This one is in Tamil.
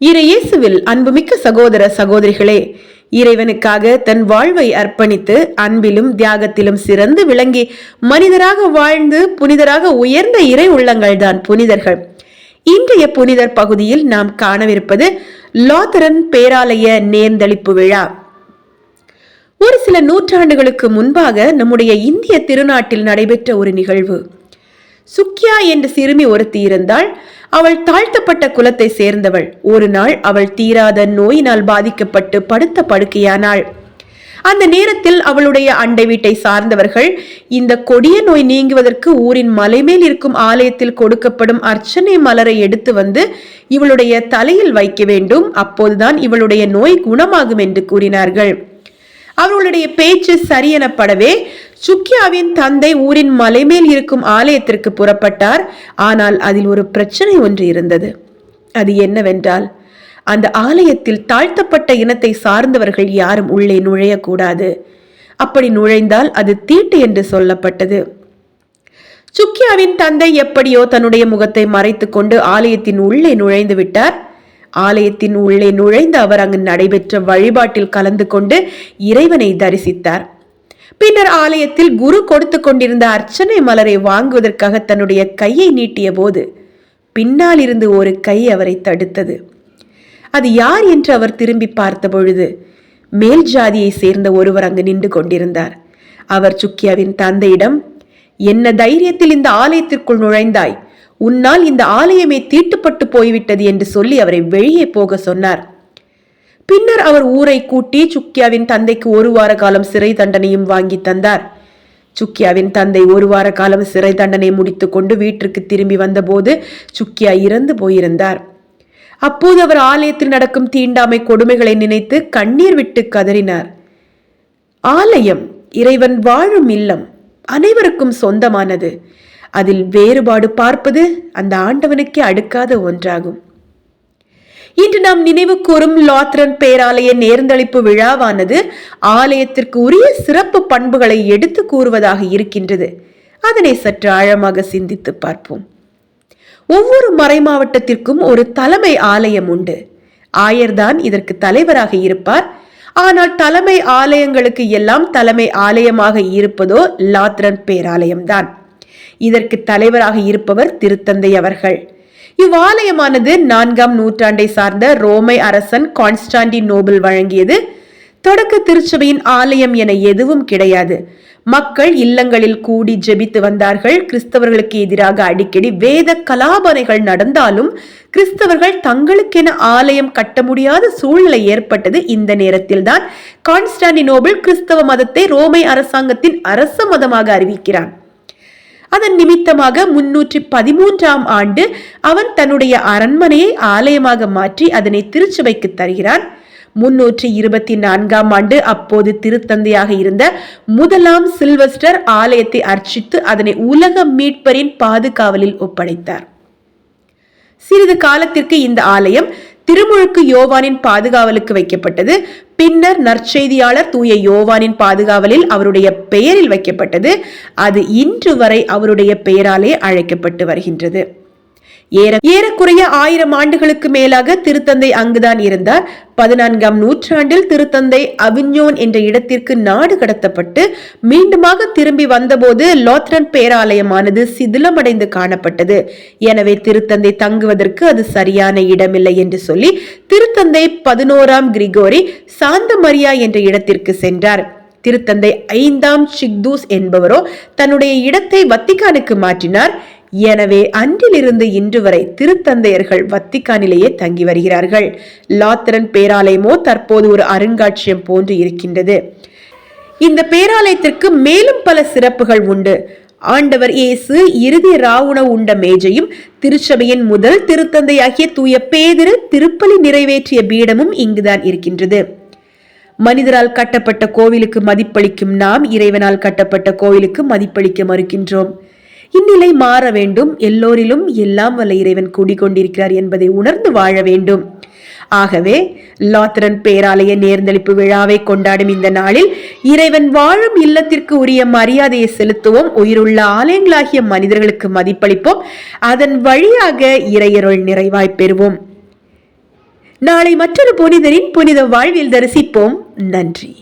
இறையேசுவில் அன்புமிக்க சகோதர சகோதரிகளே இறைவனுக்காக தன் வாழ்வை அர்ப்பணித்து அன்பிலும் தியாகத்திலும் சிறந்து விளங்கி மனிதராக வாழ்ந்து புனிதராக உயர்ந்த இறை உள்ளங்கள் தான் புனிதர்கள். இன்றைய புனிதர் பகுதியில் நாம் காணவிருப்பது லாத்தரன் பேராலய நேர்ந்தளிப்பு விழா. ஒரு சில நூற்றாண்டுகளுக்கு முன்பாக நம்முடைய இந்திய திருநாட்டில் நடைபெற்ற ஒரு நிகழ்வு. சுக்கியா என்ற சிறுமி ஒருத்தி இருந்தாள். அவள் தாழ்த்தப்பட்ட குலத்தை சேர்ந்தவள். ஒரு நாள் அவள் தீராத நோயினால் பாதிக்கப்பட்டு படுத்த படுக்கையானாள். அந்த நேரத்தில் அவளுடைய அண்டை வீட்டை சார்ந்தவர்கள் இந்த கொடிய நோய் நீங்குவதற்கு ஊரின் மலைமேல் இருக்கும் ஆலயத்தில் கொடுக்கப்படும் அர்ச்சனை மலரை எடுத்து வந்து இவளுடைய தலையில் வைக்க வேண்டும். அப்போதுதான் இவளுடைய நோய் குணமாகும் என்று கூறினார்கள். அவர்களுடைய பேச்சு சரியெனப்படவே சுக்கியாவின் தந்தை ஊரின் மலைமேல் இருக்கும் ஆலயத்திற்கு புறப்பட்டார். ஆனால் அதில் ஒரு பிரச்சனை ஒன்று இருந்தது. அது என்னவென்றால் அந்த ஆலயத்தில் தாழ்த்தப்பட்ட இனத்தை சார்ந்தவர்கள் யாரும் உள்ளே நுழையக்கூடாது. அப்படி நுழைந்தால் அது தீட்டு என்று சொல்லப்பட்டது. சுக்கியாவின் தந்தை எப்படியோ தன்னுடைய முகத்தை மறைத்துக்கொண்டு ஆலயத்தின் உள்ளே நுழைந்து விட்டார். ஆலயத்தின் உள்ளே நுழைந்து அவர் அங்கு நடைபெற்ற வழிபாட்டில் கலந்து கொண்டு இறைவனை தரிசித்தார். பின்னர் ஆலயத்தில் குரு கொடுத்து கொண்டிருந்த அர்ச்சனை மலரை வாங்குவதற்காக தன்னுடைய கையை நீட்டிய போது பின்னால் இருந்து ஒரு கை அவரை தடுத்தது. அது யார் என்று அவர் திரும்பி பார்த்த பொழுது மேல் ஜாதியை சேர்ந்த ஒருவர் அங்கு நின்று கொண்டிருந்தார். அவர் சுக்கியாவின் தந்தையிடம் என்ன தைரியத்தில் இந்த ஆலயத்திற்குள் நுழைந்தாய்? உன்னால் இந்த ஆலயமே தீட்டுப்பட்டு போய்விட்டது என்று சொல்லி அவரை வெளியே போக சொன்னார். பின்னர் அவர் ஊரை கூட்டி சுக்கியாவின் தந்தைக்கு ஒரு வார காலம் சிறை தண்டனையும் வாங்கி தந்தார். சுக்கியாவின் தந்தை ஒரு வார காலம் சிறை தண்டனை முடித்துக்கொண்டு வீட்டிற்கு திரும்பி வந்தபோது சுக்கியா இறந்து போயிருந்தார். அப்போது அவர் ஆலயத்தில் நடக்கும் தீண்டாமை கொடுமைகளை நினைத்து கண்ணீர் விட்டு கதறினார். ஆலயம் இறைவன் வாழும் இல்லம் அனைவருக்கும் சொந்தமானது. அதில் வேறுபாடு பார்ப்பது அந்த ஆண்டவனுக்கே அடுக்காத ஒன்றாகும். இன்று நாம் நினைவு கூறும் லாத்ரன் பேராலய நேர்ந்தளிப்பு விழாவானது ஆலயத்திற்கு உரிய சிறப்பு பண்புகளை எடுத்து கூறுவதாக இருக்கின்றது. அதனை சற்று ஆழமாக சிந்தித்து பார்ப்போம். ஒவ்வொரு மறை மாவட்டத்திற்கும் ஒரு தலைமை ஆலயம் உண்டு. ஆயர்தான் இதற்கு தலைவராக இருப்பார். ஆனால் தலைமை ஆலயங்களுக்கு எல்லாம் தலைமை ஆலயமாக இருப்பதோ லாத்ரன் பேராலயம்தான். இதற்கு தலைவராக இருப்பவர் திருத்தந்தை அவர்கள். இவ்வாலயமானது நான்காம் நூற்றாண்டை சார்ந்த ரோமை அரசன் கான்ஸ்டாண்டி நோபல் வழங்கியது. தொடக்க திருச்சபையின் ஆலயம் என எதுவும் கிடையாது. மக்கள் இல்லங்களில் கூடி ஜெபித்து வந்தார்கள். கிறிஸ்தவர்களுக்கு எதிராக அடிக்கடி வேத கலாபனைகள் நடந்தாலும் கிறிஸ்தவர்கள் தங்களுக்கென ஆலயம் கட்ட முடியாத சூழ்நிலை ஏற்பட்டது இந்த நேரத்தில்தான். கான்ஸ்டாண்டினோபிள் கிறிஸ்தவ மதத்தை ரோமை அரசாங்கத்தின் அரச மதமாக அறிவிக்கிறான். அதன் நிமித்தமாக முன்னூற்றி பதிமூன்றாம் ஆண்டு அவன் தன்னுடைய அரண்மனையை ஆலயமாக மாற்றி அதனை திருச்சபைக்கு தருகிறான். முன்னூற்றி இருபத்தி நான்காம் ஆண்டு அப்போது திருத்தந்தையாக இருந்த முதலாம் சில்வஸ்டர் ஆலயத்தை அர்ச்சித்து அதனை உலக மீட்பரின் பாதுகாவலில் ஒப்படைத்தார். சிறிது காலத்திற்கு இந்த ஆலயம் திருமுழுக்கு யோவானின் பாதுகாவலுக்கு வைக்கப்பட்டது. பின்னர் நற்செய்தியாளர் தூய யோவானின் பாதுகாவலில் அவருடைய பெயரில் வைக்கப்பட்டது. அது இன்று வரை அவருடைய பெயராலே அழைக்கப்பட்டு வருகின்றது. ஏற ஏறக்குறைய ஆயிரம் ஆண்டுகளுக்கு மேலாக திருத்தந்தை அங்குதான் இருந்தார். பதினான்காம் நூற்றாண்டில் திருத்தந்தை அவிஞோன் என்ற இடத்திற்கு நாடு கடத்தப்பட்டு மீண்டுமாக திரும்பி வந்தபோது லோத்ரன் பேராலயமானது சிதிலமடைந்து காணப்பட்டது. எனவே திருத்தந்தை தங்குவதற்கு அது சரியான இடமில்லை என்று சொல்லி திருத்தந்தை பதினோராம் கிரிகோரி சாந்த மரியா என்ற இடத்திற்கு சென்றார். திருத்தந்தை ஐந்தாம் சிக்தூஸ் என்பவரோ தன்னுடைய இடத்தை வத்திக்கானுக்கு மாற்றினார். எனவே அன்றிலிருந்து இன்று வரை திருத்தந்தையர்கள் வத்திக்கானிலேயே தங்கி வருகிறார்கள். லாத்திரன் பேராலயமோ தற்போது ஒரு அருங்காட்சியம் போன்று இருக்கின்றது. இந்த பேராலயத்திற்கு மேலும் பல சிறப்புகள் உண்டு. ஆண்டவர் இயேசு இறுதி ராவுண உண்ட மேஜையும் திருச்சபையின் முதல் திருத்தந்தையாகிய தூய பேதிரு திருப்பலி நிறைவேற்றிய பீடமும் இங்குதான் இருக்கின்றது. மனிதரால் கட்டப்பட்ட கோவிலுக்கு மதிப்பளிக்கும் நாம் இறைவனால் கட்டப்பட்ட கோவிலுக்கு மதிப்பளிக்க மறுக்கின்றோம். இந்நிலை மாற வேண்டும். எல்லோரிலும் எல்லாம் வல்ல இறைவன் கூடிக்கொண்டிருக்கிறார் என்பதை உணர்ந்து வாழ வேண்டும். ஆகவே லாத்திரன் பேராலய நேர்ந்தளிப்பு விழாவை கொண்டாடும் இந்த நாளில் இறைவன் வாழும் இல்லத்திற்கு உரிய மரியாதையை செலுத்துவோம். உயிருள்ள ஆலயங்களாகிய மனிதர்களுக்கு மதிப்பளிப்போம். அதன் வழியாக இறையருள் நிறைவாய் பெறுவோம். நாளை மற்றொரு புனிதரின் புனித வாழ்வில் தரிசிப்போம். நன்றி